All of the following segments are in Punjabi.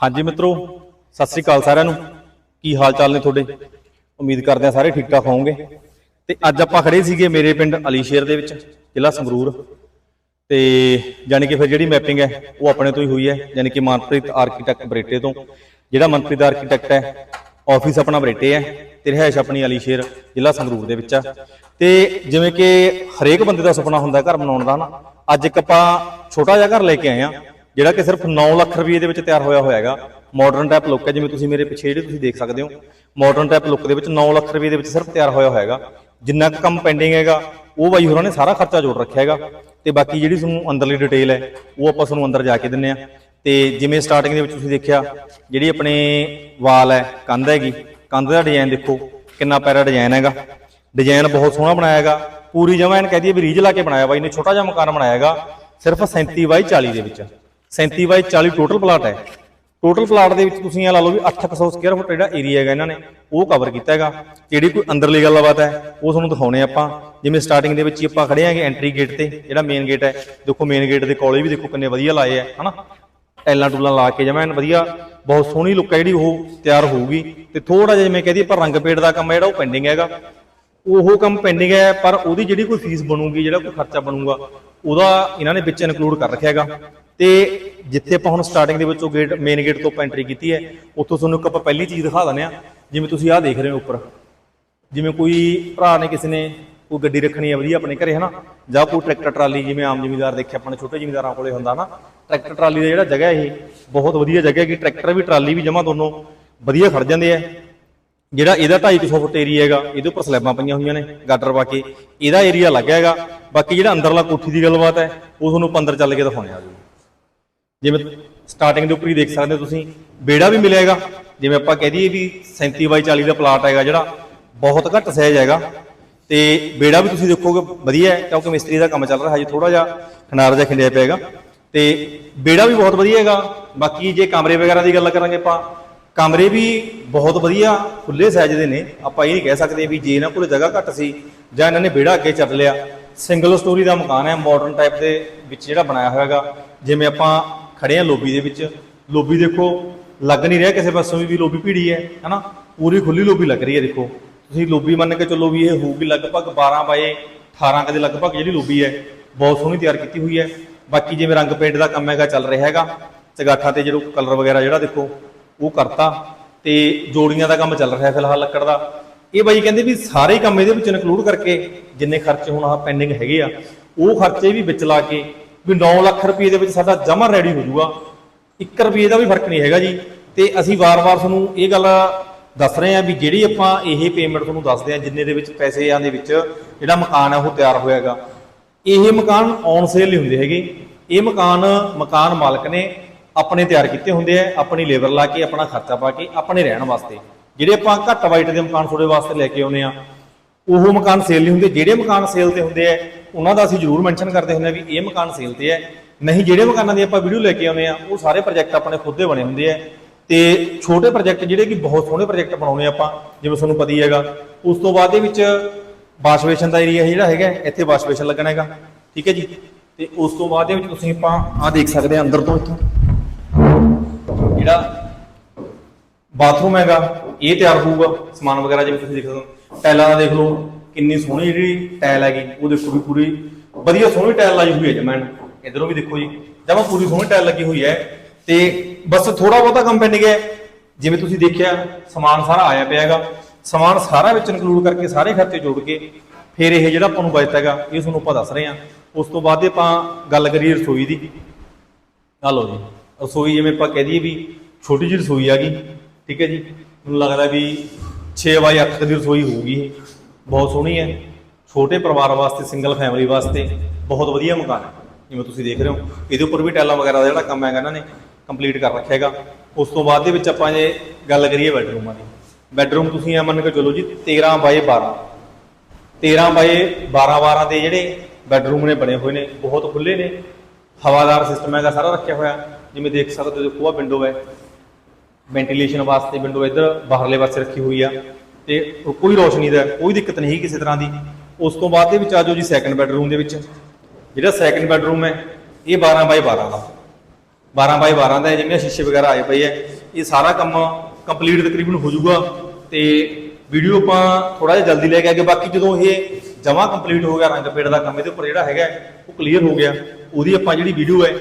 ਹਾਂਜੀ ਮਿੱਤਰੋ ਸਤਿ ਸ੍ਰੀ ਅਕਾਲ ਸਾਰਿਆਂ ਨੂੰ। ਕੀ ਹਾਲ ਚਾਲ ਨੇ ਤੁਹਾਡੇ? ਉਮੀਦ ਕਰਦੇ ਆ ਸਾਰੇ ਠੀਕ ਠਾਕ ਹੋਵੋਗੇ। ਤੇ ਅੱਜ ਆਪਾਂ ਖੜੇ ਸੀਗੇ ਮੇਰੇ ਪਿੰਡ ਅਲੀਸ਼ੇਰ ਦੇ ਵਿੱਚ ਜ਼ਿਲ੍ਹਾ ਸੰਗਰੂਰ। ਤੇ ਯਾਨੀ ਕਿ ਫਿਰ ਜਿਹੜੀ ਮੈਪਿੰਗ ਹੈ ਉਹ ਆਪਣੇ ਤੋਂ ਹੀ ਹੋਈ ਹੈ। ਯਾਨੀ ਕਿ ਮਨਪ੍ਰੀਤ ਆਰਕੀਟੈਕਟ ਬਰੇਟੇ ਤੋਂ। ਜਿਹੜਾ ਮਨਪ੍ਰੀਤ ਆਰਕੀਟੈਕਟ ਹੈ ਆਫਿਸ ਆਪਣਾ ਬਰੇਟੇ ਹੈ ਤੇ ਰਿਹਾਇਸ਼ ਆਪਣੀ ਅਲੀਸ਼ੇਰ ਜ਼ਿਲ੍ਹਾ ਸੰਗਰੂਰ ਦੇ ਵਿੱਚ ਆ। ਤੇ ਜਿਵੇਂ ਕਿ ਹਰੇਕ ਬੰਦੇ ਦਾ ਸੁਪਨਾ ਹੁੰਦਾ ਘਰ ਬਣਾਉਣ ਦਾ ਨਾ ਅੱਜ ਇੱਕ ਆਪਾਂ ਛੋਟਾ ਜਿਹਾ ਘਰ ਲੈ ਕੇ ਆਏ ਆ ਜਿਹੜਾ ਕਿ ਸਿਰਫ 9 ਲੱਖ ਰੁਪਏ ਦੇ ਵਿੱਚ ਤਿਆਰ ਹੋਇਆ ਹੋਇਆ ਹੈਗਾ ਮਾਡਰਨ ਟਾਈਪ ਲੁੱਕ ਹੈ, ਜਿਵੇਂ ਤੁਸੀਂ ਮੇਰੇ ਪਿੱਛੇ ਜਿਹੜੇ ਤੁਸੀਂ ਦੇਖ ਸਕਦੇ ਹੋ। ਮਾਡਰਨ ਟਾਈਪ ਲੁੱਕ ਦੇ ਵਿੱਚ 9 ਲੱਖ ਰੁਪਏ ਦੇ ਵਿੱਚ ਸਿਰਫ ਤਿਆਰ ਹੋਇਆ ਹੋਇਆਗਾ। ਜਿੰਨਾ ਕੁ ਕੰਮ ਪੈਂਡਿੰਗ ਹੈਗਾ, ਉਹ ਬਾਈ ਹੋਰਾਂ ਨੇ ਸਾਰਾ ਖਰਚਾ ਜੋੜ ਰੱਖਿਆ ਹੈਗਾ। ਤੇ ਬਾਕੀ ਜਿਹੜੀ ਤੁਹਾਨੂੰ ਅੰਦਰਲੀ ਡਿਟੇਲ ਹੈ, ਉਹ ਆਪਾਂ ਤੁਹਾਨੂੰ ਅੰਦਰ ਜਾ ਕੇ ਦਿੰਨੇ ਆ। ਤੇ ਜਿਵੇਂ ਸਟਾਰਟਿੰਗ ਦੇ ਵਿੱਚ ਤੁਸੀਂ ਦੇਖਿਆ, ਜਿਹੜੀ ਆਪਣੇ ਵਾਲ ਹੈ, ਕੰਧ ਹੈਗੀ, ਕੰਧ ਦਾ ਡਿਜ਼ਾਈਨ ਦੇਖੋ, ਕਿੰਨਾ ਪੈਰਾ ਡਿਜ਼ਾਈਨ ਹੈਗਾ। ਡਿਜ਼ਾਈਨ ਬਹੁਤ ਸੋਹਣਾ ਬਣਾਇਆ ਹੈਗਾ। ਪੂਰੀ ਜਮਾਂ ਐਨ ਕਹਿ ਦਈਏ ਵੀ ਰੀਝ ਲਾ ਕੇ ਬਣਾਇਆ ਬਾਈ ਨੇ ਛੋਟਾ ਜਿਹਾ ਮਕਾਨ ਬਣਾਇਆ ਹੈਗਾ, ਸਿਰਫ 37 ਬਾਈ 40 ਦੇ ਵਿੱਚ। 37 ਬਾਈ 40 ਟੋਟਲ ਪਲਾਟ ਹੈ। ਟੋਟਲ ਪਲਾਟ ਦੇ ਵਿੱਚ ਤੁਸੀਂ ਇਹ ਲਾ ਲਓ ਵੀ 800 ਸਕੁਅਰ ਫੁੱਟ ਜਿਹੜਾ ਏਰੀਆ ਹੈਗਾ ਇਹਨਾਂ ਨੇ, ਉਹ ਕਵਰ ਕੀਤਾ ਹੈਗਾ। ਜਿਹੜੀ ਕੋਈ ਅੰਦਰਲੀ ਗੱਲਬਾਤ ਹੈ, ਉਹ ਤੁਹਾਨੂੰ ਦਿਖਾਉਣੇ ਆਪਾਂ। ਜਿਵੇਂ ਸਟਾਰਟਿੰਗ ਦੇ ਵਿੱਚ ਹੀ ਆਪਾਂ ਖੜੇ ਆਂਗੇ ਐਂਟਰੀ ਗੇਟ ਤੇ, ਜਿਹੜਾ ਮੇਨ ਗੇਟ ਹੈ। ਦੇਖੋ ਮੇਨ ਗੇਟ ਦੇ ਕੋਲੇ ਵੀ ਦੇਖੋ ਕਿੰਨੇ ਵਧੀਆ ਲਾਏ ਆ, ਹਨਾ? ਟੈਲਾਂ ਟੂਲਾਂ ਲਾ ਕੇ ਜਮੈਨ ਵਧੀਆ, ਬਹੁਤ ਸੋਹਣੀ ਲੁੱਕ ਹੈ ਜਿਹੜੀ ਉਹ ਤਿਆਰ ਹੋਊਗੀ। ਤੇ ਥੋੜਾ ਜਿਹਾ ਜਿਵੇਂ ਕਹਦੀ ਪਰ ਰੰਗ ਪੇਟ ਦਾ ਕੰਮ ਹੈ ਜਿਹੜਾ ਉਹ ਪੈਂਡਿੰਗ ਹੈਗਾ। ਉਹ ਕੰਮ ਪੈਂਡਿੰਗ ਹੈ, ਪਰ ਉਹਦੀ ਜਿਹੜੀ ਕੋਈ ਫੀਸ ਬਣੂਗੀ, ਜਿਹੜਾ ਕੋਈ ਖਰਚਾ ਬਣੂਗਾ ਉਹਦਾ ਇਹਨਾਂ ਨੇ ਵਿੱਚ ਇਨਕਲੂਡ ਕਰ ਰੱਖਿਆ ਹੈਗਾ। ਤੇ ਜਿੱਥੇ ਆਪਾਂ ਹੁਣ ਸਟਾਰਟਿੰਗ ਦੇ ਵਿੱਚ ਉਹ ਗੇਟ ਮੇਨ ਗੇਟ ਤੋਂ ਆਪਾਂ ਐਂਟਰੀ ਕੀਤੀ ਹੈ, ਉੱਥੋਂ ਤੁਹਾਨੂੰ ਇੱਕ ਆਪਾਂ ਪਹਿਲੀ ਚੀਜ਼ ਦਿਖਾ ਦਿੰਦੇ ਆ ਜਿਵੇਂ ਤੁਸੀਂ ਆਹ ਦੇਖ ਰਹੇ ਹੋ ਉੱਪਰ। ਜਿਵੇਂ ਕੋਈ ਭਰਾ ਨੇ ਕਿਸੇ ਨੇ ਕੋਈ ਗੱਡੀ ਰੱਖਣੀ ਹੈ ਵਧੀਆ ਆਪਣੇ ਘਰੇ, ਹਨਾ? ਜਾਂ ਕੋਈ ਟਰੈਕਟਰ, ਟਰਾਲੀ, ਜਿਵੇਂ ਆਮ ਜ਼ਿਮੀਦਾਰ ਦੇਖਿਆ ਆਪਣੇ ਛੋਟੇ ਜ਼ਿਮੀਦਾਰਾਂ ਕੋਲੇ ਹੁੰਦਾ ਨਾ ਟਰੈਕਟਰ, ਟਰਾਲੀ ਦਾ ਜਿਹੜਾ ਜਗ੍ਹਾ ਇਹ, ਬਹੁਤ ਵਧੀਆ ਜਗ੍ਹਾ ਹੈ ਕਿ ਟਰੈਕਟਰ ਵੀ, ਟਰਾਲੀ ਵੀ ਜਮਾ ਦੋਨੋਂ ਵਧੀਆ ਖੜ ਜਾਂਦੇ ਆ। ਜਿਹੜਾ ਇਹਦਾ 250 ਫੁੱਟ ਏਰੀਆ ਹੈਗਾ, ਇਹਦੇ ਉੱਪਰ ਸਲੈਬਾਂ ਪਈਆਂ ਹੋਈਆਂ ਨੇ ਗਾਡਰ ਪਾ ਕੇ। ਇਹਦਾ ਏਰੀਆ ਲੱਗ ਹੈਗਾ। ਬਾਕੀ ਜਿਹੜਾ ਅੰਦਰਲਾ ਕੋਠੀ ਦੀ ਗੱਲਬਾਤ ਹੈ, ਉਹ ਤੁਹਾਨੂੰ ਪੰਦਰ ਚੱਲ ਕੇ ਦਿਖਾਉਣੇ ਆ ਜੀ। ਜਿਵੇਂ ਸਟਾਰਟਿੰਗ ਦੇ ਉੱਪਰ ਹੀ ਦੇਖ ਸਕਦੇ ਹੋ ਤੁਸੀਂ ਬੇੜਾ ਵੀ ਮਿਲੇਗਾ ਜਿਵੇਂ ਆਪਾਂ ਕਹਿ ਦਈਏ ਵੀ 37 ਬਾਈ 40 ਦਾ ਪਲਾਟ ਹੈਗਾ ਜਿਹੜਾ, ਬਹੁਤ ਘੱਟ ਸਾਈਜ਼ ਹੈਗਾ। ਤੇ ਬੇੜਾ ਵੀ ਤੁਸੀਂ ਦੇਖੋਗੇ, ਵਧੀਆ ਹੈ, ਕਿਉਂਕਿ ਮਿਸਤਰੀ ਦਾ ਕੰਮ ਚੱਲ ਰਿਹਾ, ਹਜੇ ਥੋੜਾ ਜਿਹਾ ਖਨਾਰ ਜਿਹਾ ਖਿੰਡਿਆ ਪਿਆਗਾ ਤੇ ਬੇੜਾ ਵੀ ਬਹੁਤ ਵਧੀਆ ਹੈਗਾ। ਬਾਕੀ ਜੇ ਕਮਰੇ ਵਗੈਰਾ ਦੀ ਗੱਲ ਕਰਾਂਗੇ ਆਪਾਂ ਕਮਰੇ ਵੀ ਬਹੁਤ ਵਧੀਆ ਖੁੱਲੇ ਸਾਈਜ਼ ਦੇ ਨੇ। ਆਪਾਂ ਇਹ ਨਹੀਂ ਕਹਿ ਸਕਦੇ ਵੀ ਜੇ ਇਹਨਾਂ ਕੋਲ ਜਗ੍ਹਾ ਘੱਟ ਸੀ ਜਾਂ ਇਹਨਾਂ ਨੇ ਵਿਹੜਾ ਅੱਗੇ ਚੱਲ ਲਿਆ। ਸਿੰਗਲ ਸਟੋਰੀ ਦਾ ਮਕਾਨ ਹੈ ਮਾਡਰਨ ਟਾਈਪ ਦੇ ਵਿੱਚ ਜਿਹੜਾ ਬਣਾਇਆ ਹੋਇਆ ਹੈਗਾ ਜਿਵੇਂ ਆਪਾਂ ਖੜੇ ਆ ਲੋਬੀ ਦੇ ਵਿੱਚ, ਲੋਬੀ ਦੇਖੋ, ਲੱਗ ਨਹੀਂ ਰਿਹਾ ਕਿਸੇ ਪਾਸੋਂ ਵੀ ਵੀ ਲੋਬੀ ਭੀੜੀ ਹੈ, ਹਨਾ? ਪੂਰੀ ਖੁੱਲੀ ਲੋਬੀ ਲੱਗ ਰਹੀ ਹੈ ਦੇਖੋ। ਤੁਸੀਂ ਲੋਬੀ ਮੰਨ ਕੇ ਚੱਲੋ ਵੀ ਇਹ ਹੋਊਗੀ ਲਗਭਗ 12 ਬਾਏ 18 ਕਦੇ ਲਗਭਗ ਜਿਹੜੀ ਲੋਬੀ ਹੈ, ਬਹੁਤ ਸੋਹਣੀ ਤਿਆਰ ਕੀਤੀ ਹੋਈ ਹੈ। ਬਾਕੀ ਜਿਵੇਂ ਰੰਗ ਪੇਂਟ ਦਾ ਕੰਮ ਹੈਗਾ, ਚੱਲ ਰਿਹਾ ਹੈਗਾ। ਚਗਾਠਾਂ ਤੇ ਜਿਹੜਾ ਕਲਰ ਵਗੈਰਾ ਜਿਹੜਾ ਦੇਖੋ ਉਹ ਕਰਤਾ ਤੇ ਜੋੜੀਆਂ ਦਾ ਕੰਮ ਚੱਲ ਰਿਹਾ ਫਿਲਹਾਲ ਲੱਕੜ ਦਾ। ਇਹ ਬਾਈ ਕਹਿੰਦੇ ਵੀ ਸਾਰੇ ਕੰਮ ਇਹਦੇ ਵਿੱਚ ਇਨਕਲੂਡ ਕਰਕੇ ਜਿੰਨੇ ਖਰਚੇ ਹੁਣ ਆ ਪੈਂਡਿੰਗ ਹੈਗੇ ਆ, ਉਹ ਖਰਚੇ ਵੀ ਵਿੱਚ ਲਾ ਕੇ ਵੀ 9 ਲੱਖ ਰੁਪਏ ਦੇ ਵਿੱਚ ਸਾਡਾ ਜਮਾ ਰੈਡੀ ਹੋ ਜਾਊਗਾ। 1 ਰੁਪਏ ਦਾ ਵੀ ਫ਼ਰਕ ਨਹੀਂ ਹੈਗਾ ਜੀ। ਤੇ ਅਸੀਂ ਵਾਰ-ਵਾਰ ਤੁਹਾਨੂੰ ਇਹ ਗੱਲ ਦੱਸ ਰਹੇ ਆ ਵੀ ਜਿਹੜੀ ਆਪਾਂ ਇਹ ਪੇਮੈਂਟ ਤੁਹਾਨੂੰ ਦੱਸਦੇ ਆ ਜਿੰਨੇ ਦੇ ਵਿੱਚ ਪੈਸੇ ਆਂ ਦੇ ਵਿੱਚ ਜਿਹੜਾ ਮਕਾਨ ਹੈ ਉਹ ਤਿਆਰ ਹੋਇਆਗਾ ਇਹ ਮਕਾਨ ਔਨ ਸੇਲ ਨਹੀਂ ਹੁੰਦੇ ਹੈਗੇ। ਇਹ ਮਕਾਨ ਮਕਾਨ ਮਾਲਕ ਨੇ ਆਪਣੇ ਤਿਆਰ ਕੀਤੇ ਹੁੰਦੇ ਆ, ਆਪਣੀ ਲੇਬਰ ਲਾ ਕੇ, ਆਪਣਾ ਖਰਚਾ ਪਾ ਕੇ, ਆਪਣੇ ਰਹਿਣ ਵਾਸਤੇ। ਜਿਹੜੇ ਆਪਾਂ ਘੱਟ ਵਾਈਟ ਦੇ ਮਕਾਨ ਤੁਹਾਡੇ ਵਾਸਤੇ ਲੈ ਕੇ ਆਉਨੇ ਆ, ਉਹ ਮਕਾਨ ਸੇਲ ਨਹੀਂ ਹੁੰਦੇ। ਜਿਹੜੇ ਮਕਾਨ ਸੇਲ ਤੇ ਹੁੰਦੇ ਆ, ਉਹਨਾਂ ਦਾ ਅਸੀਂ ਜ਼ਰੂਰ ਮੈਂਸ਼ਨ ਕਰਦੇ ਹੁੰਦੇ ਆ ਵੀ ਇਹ ਮਕਾਨ ਸੇਲ ਤੇ ਹੈ ਨਹੀਂ, ਜਿਹੜੇ ਮਕਾਨਾਂ ਦੀ ਆਪਾਂ ਵੀਡੀਓ ਲੈ ਕੇ ਆਉਨੇ ਆ, ਉਹ ਸਾਰੇ ਪ੍ਰੋਜੈਕਟ ਆਪਣੇ ਖੁਦ ਦੇ ਬਣੇ ਹੁੰਦੇ ਆ। ਤੇ ਛੋਟੇ ਪ੍ਰੋਜੈਕਟ ਜਿਹੜੇ ਕਿ ਬਹੁਤ ਸੋਹਣੇ ਪ੍ਰੋਜੈਕਟ ਬਣਾਉਨੇ ਆਪਾਂ, ਜਿਵੇਂ ਤੁਹਾਨੂੰ ਪਤਾ ਹੀ ਹੈਗਾ। ਉਸ ਤੋਂ ਬਾਅਦ ਦੇ ਵਿੱਚ ਵਾਸ਼ਵੇਸ਼ਨ ਦਾ ਏਰੀਆ ਜਿਹੜਾ ਹੈਗਾ, ਇੱਥੇ ਵਾਸ਼ਵੇਸ਼ਨ ਲੱਗਣਾ ਹੈਗਾ। ਠੀਕ ਹੈ ਜੀ? ਤੇ ਉਸ ਤੋਂ ਬਾਅਦ ਦੇ ਵਿੱਚ ਤੁਸੀਂ ਆਪਾਂ ਆਹ ਦੇਖ ਸਕਦੇ ਆ ਅੰਦਰ ਤੋਂ ਇੱਥੋਂ। ਜਿਹੜਾ ਬਾਥਰੂਮ ਹੈਗਾ, ਇਹ ਤਿਆਰ ਹੋਊਗਾ, ਸਮਾਨ ਵਗੈਰਾ ਜਿਵੇਂ ਤੁਸੀਂ ਦੇਖ ਸਕਦੇ ਹੋ। ਟਾਈਲਾਂ ਦਾ ਦੇਖ ਲਓ, ਕਿੰਨੀ ਸੋਹਣੀ ਜਿਹੜੀ ਟਾਈਲ ਹੈਗੀ, ਉਹ ਦੇਖੋ ਵੀ ਪੂਰੀ, ਵਧੀਆ ਸੋਹਣੀ ਟਾਈਲ ਲਾਈ ਹੋਈ ਹੈ ਜਮੈਨ ਇਧਰੋਂ ਵੀ ਦੇਖੋ ਜੀ, ਜਮਾ ਪੂਰੀ ਸੋਹਣੀ ਟਾਈਲ ਲੱਗੀ ਹੋਈ ਹੈ। ਤੇ ਬਸ ਥੋੜਾ ਬਹੁਤਾ ਕੰਪਨੀ ਗਿਆ ਜਿਵੇਂ ਤੁਸੀਂ ਦੇਖਿਆ, ਸਮਾਨ ਸਾਰਾ ਆਇਆ ਪਿਆ ਹੈਗਾ। ਸਮਾਨ ਸਾਰਾ ਵਿੱਚ ਇਨਕਲੂਡ ਕਰਕੇ ਸਾਰੇ ਖਰਚੇ ਜੋੜ ਕੇ ਫਿਰ ਇਹ ਜਿਹੜਾ ਆਪਾਂ ਨੂੰ ਬਚਤ ਹੈਗਾ, ਇਹ ਤੁਹਾਨੂੰ ਆਪਾਂ ਦੱਸ ਰਹੇ ਹਾਂ। ਉਸ ਤੋਂ ਬਾਅਦ ਆਪਾਂ ਗੱਲ ਕਰੀਏ ਰਸੋਈ ਦੀ। ਆ ਲਓ ਜੀ। ਰਸੋਈ ਜਿਵੇਂ ਆਪਾਂ ਕਹਿ ਦਈਏ ਵੀ ਛੋਟੀ ਜਿਹੀ ਰਸੋਈ ਆ ਗਈ, ਠੀਕ ਹੈ ਜੀ। ਮੈਨੂੰ ਲੱਗਦਾ ਵੀ 6 ਬਾਈ 8 ਦੀ ਰਸੋਈ ਹੋਊਗੀ ਇਹ। ਬਹੁਤ ਸੋਹਣੀ ਹੈ। ਛੋਟੇ ਪਰਿਵਾਰ ਵਾਸਤੇ ਸਿੰਗਲ ਫੈਮਿਲੀ ਵਾਸਤੇ ਬਹੁਤ ਵਧੀਆ ਮਕਾਨ ਹੈ, ਜਿਵੇਂ ਤੁਸੀਂ ਦੇਖ ਰਹੇ ਹੋ। ਇਹਦੇ ਉੱਪਰ ਵੀ ਟੈਲਾਂ ਵਗੈਰਾ ਦਾ ਜਿਹੜਾ ਕੰਮ ਹੈਗਾ ਇਹਨਾਂ ਨੇ ਕੰਪਲੀਟ ਕਰ ਰੱਖਿਆ ਹੈਗਾ। ਉਸ ਤੋਂ ਬਾਅਦ ਦੇ ਵਿੱਚ ਆਪਾਂ ਜੇ ਗੱਲ ਕਰੀਏ ਬੈਡਰੂਮਾਂ ਦੀ ਬੈਡਰੂਮ ਤੁਸੀਂ ਇਹ ਮੰਨ ਕੇ ਚਲੋ ਜੀ 13 ਬਾਏ 12 13 ਬਾਏ 12 12 ਦੇ ਜਿਹੜੇ ਬੈਡਰੂਮ ਨੇ ਬਣੇ ਹੋਏ ਨੇ, ਬਹੁਤ ਖੁੱਲੇ ਨੇ। ਹਵਾਦਾਰ ਸਿਸਟਮ ਹੈਗਾ, ਸਾਰਾ ਰੱਖਿਆ ਹੋਇਆ। ਜਿਵੇਂ ਦੇਖ ਸਕਦੇ ਹੋ ਦੇਖੋ ਵਿੰਡੋ ਹੈ ਵੈਂਟੀਲੇਸ਼ਨ ਵਾਸਤੇ ਵਿੰਡੋ ਇੱਧਰ ਬਾਹਰਲੇ ਪਾਸੇ ਰੱਖੀ ਹੋਈ ਆ ਤੇ ਕੋਈ ਰੋਸ਼ਨੀ ਦਾ ਕੋਈ ਦਿੱਕਤ ਨਹੀਂ ਕਿਸੇ ਤਰ੍ਹਾਂ ਦੀ। ਉਸ ਤੋਂ ਬਾਅਦ ਦੇ ਵਿੱਚ ਆ ਜਾਓ ਜੀ ਸੈਕੰਡ ਬੈਡਰੂਮ ਦੇ ਵਿੱਚ। ਜਿਹੜਾ ਸੈਕੰਡ ਬੈਡਰੂਮ ਹੈ ਇਹ 12 ਬਾਈ 12 ਦਾ। 12 ਬਾਈ 12 ਦਾ ਹੈ, ਜਿਵੇਂ ਸ਼ੀਸ਼ੇ ਵਗੈਰਾ ਆਏ ਪਏ ਹੈ ਇਹ ਸਾਰਾ ਕੰਮ ਕੰਪਲੀਟ ਤਕਰੀਬਨ ਹੋ ਜਾਊਗਾ। ਤੇ ਵੀਡੀਓ ਆਪਾਂ ਥੋੜਾ ਜਿਹਾ ਜਲਦੀ ਲੈ ਕੇ ਆਗੇ ਬਾਕੀ ਜਦੋਂ ਇਹ ਜਮਾ ਕੰਪਲੀਟ ਹੋ ਗਿਆ ਰੰਗ ਪੇੜ ਦਾ ਕੰਮ ਇਹਦੇ ਉੱਪਰ ਜਿਹੜਾ ਹੈਗਾ ਉਹ ਕਲੀਅਰ ਹੋ ਗਿਆ। ਉਹਦੀ ਆਪਾਂ ਜਿਹੜੀ ਵੀਡੀਓ ਹੈ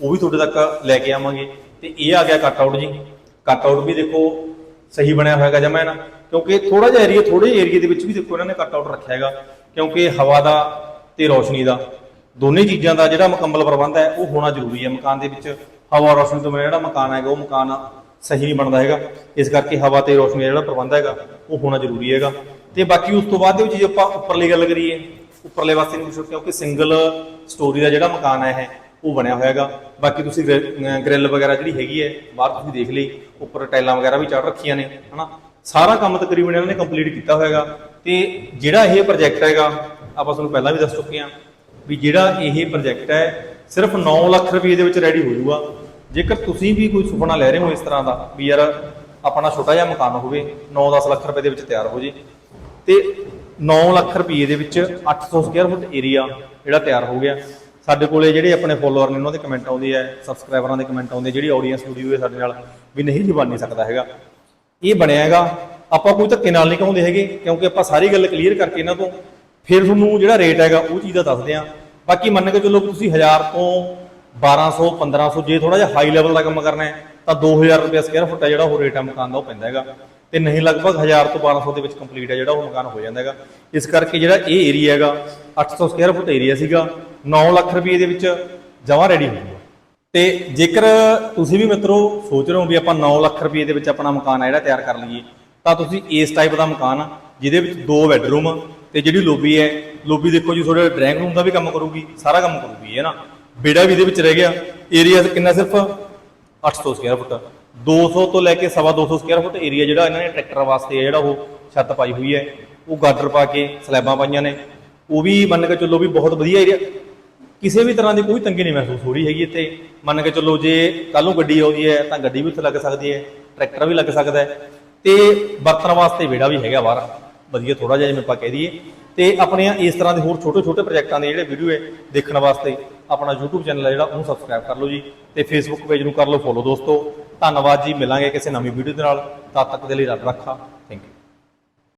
ਉਹ ਵੀ ਤੁਹਾਡੇ ਤੱਕ ਲੈ ਕੇ ਆਵਾਂਗੇ। ਤੇ ਇਹ ਆ ਗਿਆ ਕੱਟ ਆਊਟ ਜੀ। ਕੱਟ ਆਊਟ ਵੀ ਦੇਖੋ ਸਹੀ ਬਣਿਆ ਹੋਇਆਗਾ ਜਮਾ ਨਾ ਕਿਉਂਕਿ ਥੋੜਾ ਜਿਹਾ ਏਰੀਆ ਥੋੜੇ ਏਰੀਆ ਦੇ ਵਿੱਚ ਵੀ ਦੇਖੋ ਇਹਨਾਂ ਨੇ ਕੱਟ ਆਊਟ ਰੱਖਿਆ ਹੈਗਾ। ਕਿਉਂਕਿ ਹਵਾ ਦਾ ਤੇ ਰੋਸ਼ਨੀ ਦਾ। ਦੋਨੇ ਚੀਜ਼ਾਂ ਦਾ ਜਿਹੜਾ ਮੁਕੰਮਲ ਪ੍ਰਬੰਧ ਹੈ, ਉਹ ਹੋਣਾ ਜ਼ਰੂਰੀ ਹੈ। ਮਕਾਨ ਦੇ ਵਿੱਚ ਹਵਾ ਰੋਸ਼ਨੀ ਤੋਂ ਬਿਨਾਂ ਜਿਹੜਾ ਮਕਾਨ ਹੈਗਾ, ਉਹ ਮਕਾਨ ਸਹੀ ਨਹੀਂ ਬਣਦਾ ਹੈਗਾ। ਇਸ ਕਰਕੇ ਹਵਾ ਤੇ ਰੋਸ਼ਨੀ ਦਾ ਜਿਹੜਾ ਪ੍ਰਬੰਧ ਹੈਗਾ, ਉਹ ਹੋਣਾ ਜ਼ਰੂਰੀ ਹੈਗਾ। ਤੇ ਬਾਕੀ ਉਸ ਤੋਂ ਬਾਅਦ ਦੇ ਵਿੱਚ ਜੇ ਆਪਾਂ ਉੱਪਰਲੀ ਗੱਲ ਕਰੀਏ, ਉੱਪਰਲੇ ਪਾਸੇ ਨੂੰ ਪੁੱਛੋ, ਕਿਉਂਕਿ ਸਿੰਗਲ ਸਟੋਰੀ ਦਾ ਜਿਹੜਾ ਮਕਾਨ ਹੈ ਇਹ ਉਹ ਬਣਿਆ ਹੋਇਆ ਹੈਗਾ ਬਾਕੀ ਤੁਸੀਂ ਗ੍ਰਿਲ ਵਗੈਰਾ ਜਿਹੜੀ ਹੈਗੀ ਹੈ ਬਾਹਰ ਤੁਸੀਂ ਦੇਖ ਲਈ, ਉੱਪਰ ਟਾਈਲਾਂ ਵਗੈਰਾ ਵੀ ਚੜ ਰੱਖੀਆਂ ਨੇ, ਹਨਾ? ਸਾਰਾ ਕੰਮ ਤਕਰੀਬਨ ਇਹਨਾਂ ਨੇ ਕੰਪਲੀਟ ਕੀਤਾ ਹੋਇਆ ਹੈਗਾ ਤੇ ਜਿਹੜਾ ਇਹ ਪ੍ਰੋਜੈਕਟ ਹੈਗਾ, ਆਪਾਂ ਤੁਹਾਨੂੰ ਪਹਿਲਾਂ ਵੀ ਦੱਸ ਚੁੱਕੇ ਹਾਂ ਵੀ ਜਿਹੜਾ ਇਹ ਪ੍ਰੋਜੈਕਟ ਹੈ ਸਿਰਫ 9 ਲੱਖ ਰੁਪਏ ਦੇ ਵਿੱਚ ਰੈਡੀ ਹੋ ਜਾਊਗਾ। ਜੇਕਰ ਤੁਸੀਂ ਵੀ ਕੋਈ ਸੁਪਨਾ ਲੈ ਰਹੇ ਹੋ ਇਸ ਤਰ੍ਹਾਂ ਦਾ, ਵੀ ਯਾਰ ਆਪਣਾ ਛੋਟਾ ਜਿਹਾ ਮਕਾਨ ਹੋਵੇ 9-10 ਲੱਖ ਰੁਪਏ ਦੇ ਵਿੱਚ ਤਿਆਰ ਹੋ ਜੇ, ਤੇ 9 ਲੱਖ ਰੁਪਏ ਦੇ ਵਿੱਚ 800 ਸਕੁਅਰ ਫੁੱਟ ਏਰੀਆ ਜਿਹੜਾ ਤਿਆਰ ਹੋ ਗਿਆ ਸਾਡੇ ਕੋਲੇ ਜਿਹੜੇ ਆਪਣੇ ਫੋਲੋਅਰ ਨੇ, ਉਹਨਾਂ ਦੇ ਕਮੈਂਟ ਆਉਂਦੇ ਆ ਸਬਸਕ੍ਰਾਈਬਰਾਂ ਦੇ ਕਮੈਂਟ ਆਉਂਦੇ ਜਿਹੜੀ ਆਡੀਅנס ਜੁੜੀ ਹੋਈ ਹੈ ਸਾਡੇ ਨਾਲ, ਵੀ ਨਹੀਂ ਜੀ ਬਣ ਨਹੀਂ ਸਕਦਾ ਹੈਗਾ। ਇਹ ਬਣਿਆ ਹੈਗਾ, ਆਪਾਂ ਕੋਈ ਧੱਕੇ ਨਾਲ ਨਹੀਂ ਕਹਾਉਂਦੇ ਹੈਗੇ, ਕਿਉਂਕਿ ਆਪਾਂ ਸਾਰੀ ਗੱਲ ਕਲੀਅਰ ਕਰਕੇ ਇਹਨਾਂ ਤੋਂ, ਫਿਰ ਤੁਹਾਨੂੰ ਜਿਹੜਾ ਰੇਟ ਹੈਗਾ, ਉਹ ਚੀਜ਼ ਦਾ ਦੱਸਦੇ ਆ। ਬਾਕੀ ਮੰਨ ਕੇ ਚੱਲੋ ਤੁਸੀਂ 1000 ਤੋਂ 1200 1500 ਜੇ ਥੋੜਾ ਜਿਹਾ ਹਾਈ ਲੈਵਲ ਦਾ ਕੰਮ ਕਰਨਾ ਹੈ, ਤਾਂ 2000 ਰੁਪਏ ਸਕੁਅਰ ਫੁੱਟ ਹੈ ਜਿਹੜਾ ਉਹ ਰੇਟ ਆ ਮਕਾਨ ਦਾ, ਉਹ ਪੈਂਦਾ ਹੈਗਾ। ਤੇ ਨਹੀਂ ਲਗਭਗ 1000 ਤੋਂ 1200 ਦੇ ਵਿੱਚ ਕੰਪਲੀਟ ਹੈ ਜਿਹੜਾ ਉਹ ਮਕਾਨ ਹੋ ਜਾਂਦਾ ਹੈਗਾ। ਇਸ ਕਰਕੇ ਜਿਹੜਾ ਇਹ ਏਰੀਆ ਹੈਗਾ 800 ਸਕੁਅਰ ਫੁੱਟ ਏਰੀਆ ਸੀਗਾ। 9 ਲੱਖ ਰੁਪਏ ਦੇ ਵਿੱਚ ਜਮਾ ਰੈਡੀ ਹੋ। ਜਾਊਗਾ ਤੇ ਜੇਕਰ ਤੁਸੀਂ ਵੀ ਮਿੱਤਰੋ ਸੋਚ ਰਹੇ ਹੋ ਵੀ ਆਪਾਂ 9 ਲੱਖ ਰੁਪਏ ਦੇ ਵਿੱਚ ਆਪਣਾ ਮਕਾਨ ਆ ਜਿਹੜਾ ਤਿਆਰ ਕਰ ਲਈਏ ਤਾਂ ਤੁਸੀਂ ਇਸ ਟਾਈਪ ਦਾ ਮਕਾਨ ਆ, ਜਿਹਦੇ ਵਿੱਚ ਦੋ ਬੈੱਡਰੂਮ ਤੇ ਜਿਹੜੀ ਲੋਬੀ ਹੈ ਲੋਬੀ ਦੇਖੋ ਜੀ ਤੁਹਾਡੇ ਡਰਾਇੰਗ ਰੂਮ ਦਾ ਵੀ ਕੰਮ ਕਰੂਗੀ ਸਾਰਾ ਕੰਮ ਕਰੂਗੀ ਹੈ ਨਾ? ਬੇੜਾ ਵੀ ਇਹਦੇ ਵਿੱਚ ਰਹਿ ਗਿਆ ਏਰੀਆ ਕਿੰਨਾ ਸਿਰਫ? 800 ਸਕੁਅਰ ਫੁੱਟ 200 ਤੋਂ ਲੈ ਕੇ ਸਵਾ 200 ਸਕੁਅਰ ਫੁੱਟ ਏਰੀਆ ਜਿਹੜਾ ਇਹਨਾਂ ਨੇ ਟਰੈਕਟਰ ਵਾਸਤੇ ਹੈ ਜਿਹੜਾ ਉਹ ਛੱਤ ਪਾਈ ਹੋਈ ਹੈ। ਉਹ ਗਾਡਰ ਪਾ ਕੇ ਸਲੈਬਾਂ ਪਾਈਆਂ ਨੇ। ਉਹ ਵੀ ਮੰਨ ਕੇ ਚੱਲੋ ਵੀ ਬਹੁਤ ਵਧੀਆ ਏਰੀਆ ਕਿਸੇ ਵੀ ਤਰ੍ਹਾਂ ਦੀ ਕੋਈ ਤੰਗੀ ਨਹੀਂ ਮਹਿਸੂਸ ਹੋ ਰਹੀ ਹੈਗੀ ਇੱਥੇ। ਮੰਨ ਕੇ ਚੱਲੋ ਜੇ ਕੱਲ ਨੂੰ ਗੱਡੀ ਆਉਂਦੀ ਹੈ, ਤਾਂ ਗੱਡੀ ਵੀ ਉੱਥੇ ਲੱਗ ਸਕਦੀ ਹੈ, ਟਰੈਕਟਰ ਵੀ ਲੱਗ ਸਕਦਾ ਹੈ। ਤੇ ਵਰਤਣ ਵਾਸਤੇ ਵਿਹੜਾ ਵੀ ਹੈਗਾ ਬਾਹਰ। ਵਧੀਆ ਥੋੜਾ ਜਿਹਾ ਜਿਵੇਂ ਆਪਾਂ ਕਹਿ ਦਈਏ। ਤੇ ਆਪਣੀਆਂ ਇਸ ਤਰ੍ਹਾਂ ਦੇ ਹੋਰ ਛੋਟੇ ਛੋਟੇ ਪ੍ਰੋਜੈਕਟਾਂ ਦੇ ਜਿਹੜੇ ਵੀਡੀਓ ਹੈ, ਦੇਖਣ ਵਾਸਤੇ ਆਪਣਾ YouTube ਚੈਨਲ ਹੈ ਜਿਹੜਾ, ਉਹਨੂੰ ਸਬਸਕ੍ਰਾਈਬ ਕਰ ਲਓ ਜੀ। ਤੇ Facebook ਪੇਜ ਨੂੰ ਕਰ ਲਓ ਫੋਲੋ ਦੋਸਤੋ। ਧੰਨਵਾਦ ਜੀ, ਮਿਲਾਂਗੇ ਕਿਸੇ ਨਵੀਂ ਵੀਡੀਓ ਦੇ ਨਾਲ। ਤਦ ਤੱਕ ਦੇ ਲਈ ਰੱਬ ਰੱਖਾ।